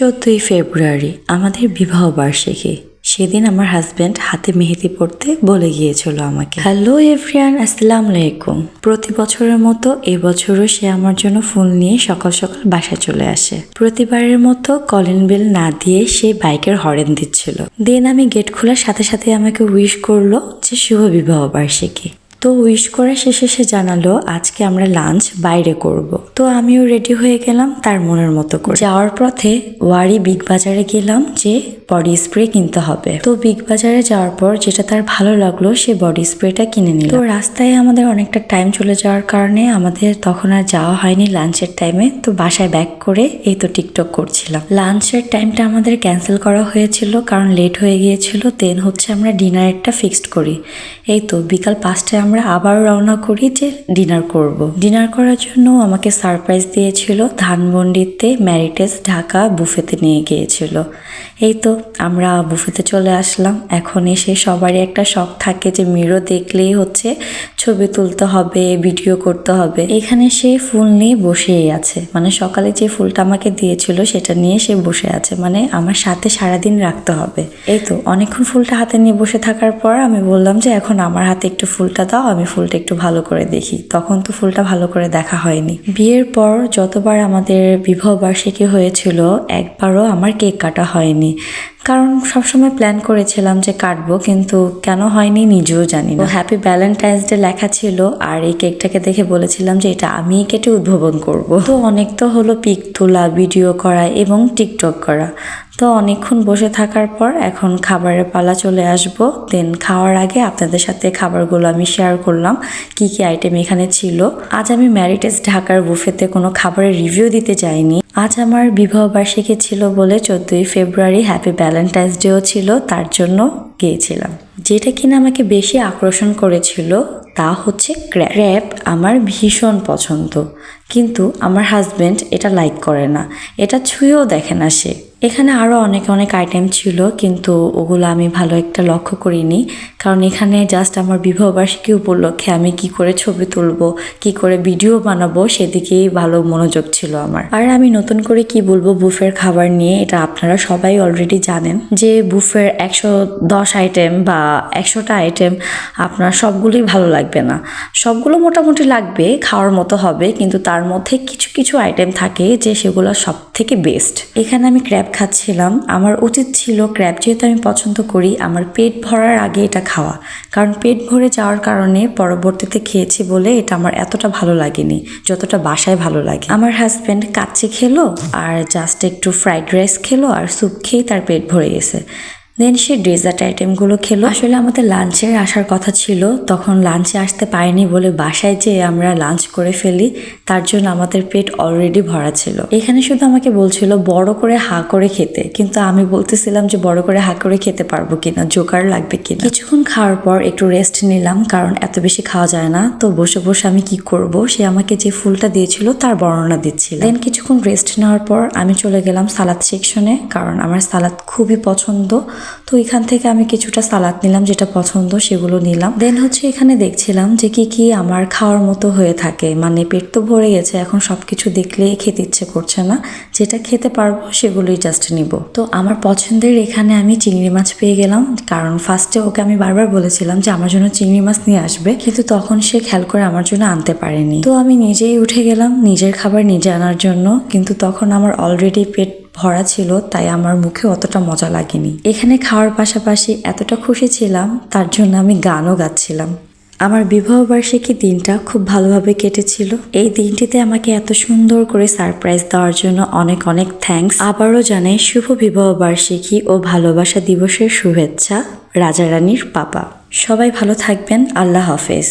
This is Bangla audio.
চোদ্দই ফেব্রুয়ারি আমাদের বিবাহ বার্ষিকী। সেদিন আমার হাজব্যান্ড হাতে মেহেদি পড়তে বলে গিয়েছিল আমাকে। হ্যালো এভরিয়ান আসসালামু আলাইকুম। প্রতি বছরের মতো এবছরও সে আমার জন্য ফুল নিয়ে সকাল সকাল বাসায় চলে আসে। প্রতিবারের মতো কলিং বেল না দিয়ে সে বাইকের হরেন দিচ্ছিল। দেন আমি গেট খোলার সাথে সাথে আমাকে উইশ করল যে শুভ বিবাহ বার্ষিকী। তো উইশ করে শেষে সে জানালো, আজকে আমরা লাঞ্চ বাইরে করব। তো আমিও রেডি হয়ে গেলাম তার মনের মতো করে। যাওয়ার পথে ওয়ারি বিগ বাজারে গেলাম যে বডি স্প্রে কিনতে হবে। তো বিগ বাজারে যাওয়ার পর যেটা তার ভালো লাগল, সে বডি স্প্রেটা কিনে নিল। তো রাস্তায় আমাদের অনেকটা টাইম চলে যাওয়ার কারণে আমাদের তখন আর যাওয়া হয়নি লাঞ্চের টাইমে তো বাসায় ব্যাক করে এই তো টিকটক করছিলাম। লাঞ্চের টাইমটা আমাদের ক্যান্সেল করা হয়েছিল কারণ লেট হয়ে গিয়েছিল। দেন হচ্ছে আমরা ডিনারেরটা ফিক্সড করি। এই তো বিকাল পাঁচটায় আমরা আবার রওনা করি যে ডিনার করব। ডিনার করার জন্য আমাকে সারপ্রাইজ দিয়েছিল ধানমন্ডিতে ম্যারিটেস ঢাকা বুফেতে নিয়ে গিয়েছিল। এই তো আমরা বুফেতে চলে আসলাম। এখন এসে সবারই একটা শখ থাকে যে মিরো দেখলেই হচ্ছে ছবি তুলতে হবে ভিডিও করতে হবে। এখানে সে ফুল নিয়ে বসেই আছে। মানে সকালে যে ফুলটা আমাকে দিয়েছিল সেটা নিয়ে সে বসে আছে। মানে আমার সাথে সারাদিন রাখতে হবে। এই তো অনেকক্ষণ ফুলটা হাতে নিয়ে বসে থাকার পর আমি বললাম যে এখন আমার হাতে একটু ফুলটা দাও আমি ফুলটা একটু ভালো করে দেখি। তখন তো ফুলটা ভালো করে দেখা হয়নি। বিয়ের পর যতবার আমাদের বিবাহ বার্ষিকী হয়েছিল, একবারও আমার কেক কাটা হয়নি। কারণ সবসময় প্ল্যান করেছিলাম যে কাটবো, কিন্তু কেন হয়নি নিজেও জানি না। হ্যাপি ভ্যালেন্টাইন্স ডে লেখা ছিল, আর এই কেকটাকে দেখে বলেছিলাম যে এটা আমিই কেটে উদ্ভাবন করব। তো অনেক তো হলো পিক তোলা ভিডিও করা এবং টিকটক করা। তো অনেকক্ষণ বসে থাকার পর এখন খাবারের পালা চলে আসব। দেন খাওয়ার আগে আপনাদের সাথে খাবারগুলো আমি শেয়ার করলাম, কি কি আইটেম এখানে ছিল। আজ আমি ম্যারিটেস ঢাকার বুফেতে কোনো খাবারের রিভিউ দিতে যাইনি। আজ আমার বিবাহ বার্ষিকী ছিল বলে চোদ্দই ফেব্রুয়ারি হ্যাপি ভ্যালেন্টাইন্স ডেও ছিল, তার জন্য গিয়েছিলাম। যেটা কিনা আমাকে বেশি আকর্ষণ করেছিল, তা হচ্ছে ক্র্যাপ ক্র্যাপ আমার ভীষণ পছন্দ, কিন্তু আমার হাজবেন্ড এটা লাইক করে না। এটা ছুঁয়েও দেখে না সে। এখানে আরও অনেক অনেক আইটেম ছিল কিন্তু ওগুলো আমি ভালো একটা লক্ষ্য করিনি। কারণ এখানে জাস্ট আমার বিবাহবার্ষিকী উপলক্ষে আমি কি করে ছবি তুলবো, কি করে ভিডিও বানাবো সেদিকেই ভালো মনোযোগ ছিল আমার। আর আমি নতুন করে কি বলব, বুফের খাবার নিয়ে এটা আপনারা সবাই অলরেডি জানেন যে বুফের একশো দশ আইটেম বা একশোটা আইটেম আপনার সবগুলোই ভালো লাগবে না। সবগুলো মোটামুটি লাগবে, খাওয়ার মতো হবে, কিন্তু তার মধ্যে কিছু কিছু আইটেম থাকে যে সেগুলো সব থেকে বেস্ট এখানে আমি ক্র্যাব খাচ্ছিলাম। আমার উচিত ছিল ক্র্যাব যেহেতু আমি পছন্দ করি, আমার পেট ভরার আগে এটা খাওয়া। কারণ পেট ভরে যাওয়ার কারণে পরবর্তীতে খেয়েছি বলে এটা আমার এতটা ভালো লাগেনি, যতটা বাসায় ভালো লাগে। আমার হাজব্যান্ড কাচ্চি খেলো আর জাস্ট একটু ফ্রাইড রাইস খেলো আর স্যুপ খেয়ে তার পেট ভরে গেছে। দেন সে ডেজার্ট আইটেমগুলো খেলো। আসলে আমাদের লাঞ্চের আসার কথা ছিল, তখন লাঞ্চে আসতে পারিনি বলে বাসায় যেয়ে আমরা লাঞ্চ করে ফেলি, তার জন্য আমাদের পেট অলরেডি ভরা ছিল। এখানে শুধু আমাকে বলছিল, বড় করে হা করে খেতে। কিন্তু আমি বলতেছিলাম যে, বড় করে হা করে খেতে পারব কিনা জোকার লাগবে কিনা? কিছুক্ষণ খাওয়ার পর একটু রেস্ট নিলাম, কারণ এত বেশি খাওয়া যায় না। তো বসে বসে আমি কি করব? সে আমাকে যে ফুলটা দিয়েছিল, তার বর্ণনা দিচ্ছিল। দেন কিছুক্ষণ রেস্ট নেওয়ার পর আমি চলে গেলাম সালাদ সেকশনে কারণ আমার সালাদ খুবই পছন্দ। তো এখান থেকে আমি কিছুটা সালাদ নিলাম, যেটা পছন্দ, সেগুলো নিলাম। দেন হচ্ছে এখানে দেখছিলাম যে কি কি আমার খাওয়ার মতো হয়ে থাকে। মানে পেট তো ভরে গেছে, এখন সবকিছু দেখলেই খেতে ইচ্ছে করছে না। যেটা খেতে পারব, সেগুলোই জাস্ট নিব। তো আমার পছন্দের এখানে আমি চিংড়ি মাছ পেয়ে গেলাম, কারণ ফার্স্টে ওকে আমি বারবার বলেছিলাম যে আমার জন্য চিংড়ি মাছ নিয়ে আসবে, কিন্তু তখন সে খেয়াল করে আমার জন্য আনতে পারেনি। তো আমি নিজেই উঠে গেলাম, নিজের খাবার নিজে আনার জন্য, কিন্তু তখন আমার অলরেডি পেট ভরা ছিল, তাই আমার মুখে অতটা মজা লাগেনি। এখানে খাওয়ার পাশাপাশি এতটা খুশি ছিলাম, তার জন্য আমি গানও গাচ্ছিলাম। আমার বিবাহবার্ষিকী দিনটা খুব ভালোভাবে কেটেছিল। এই দিনটিতে আমাকে এত সুন্দর করে সারপ্রাইজ দেওয়ার জন্য অনেক অনেক থ্যাঙ্কস। আবারও জানাই শুভ বিবাহবার্ষিকী ও ভালোবাসা দিবসের শুভেচ্ছা রাজারানীর পাপা। সবাই ভালো থাকবেন, আল্লাহ হাফেজ।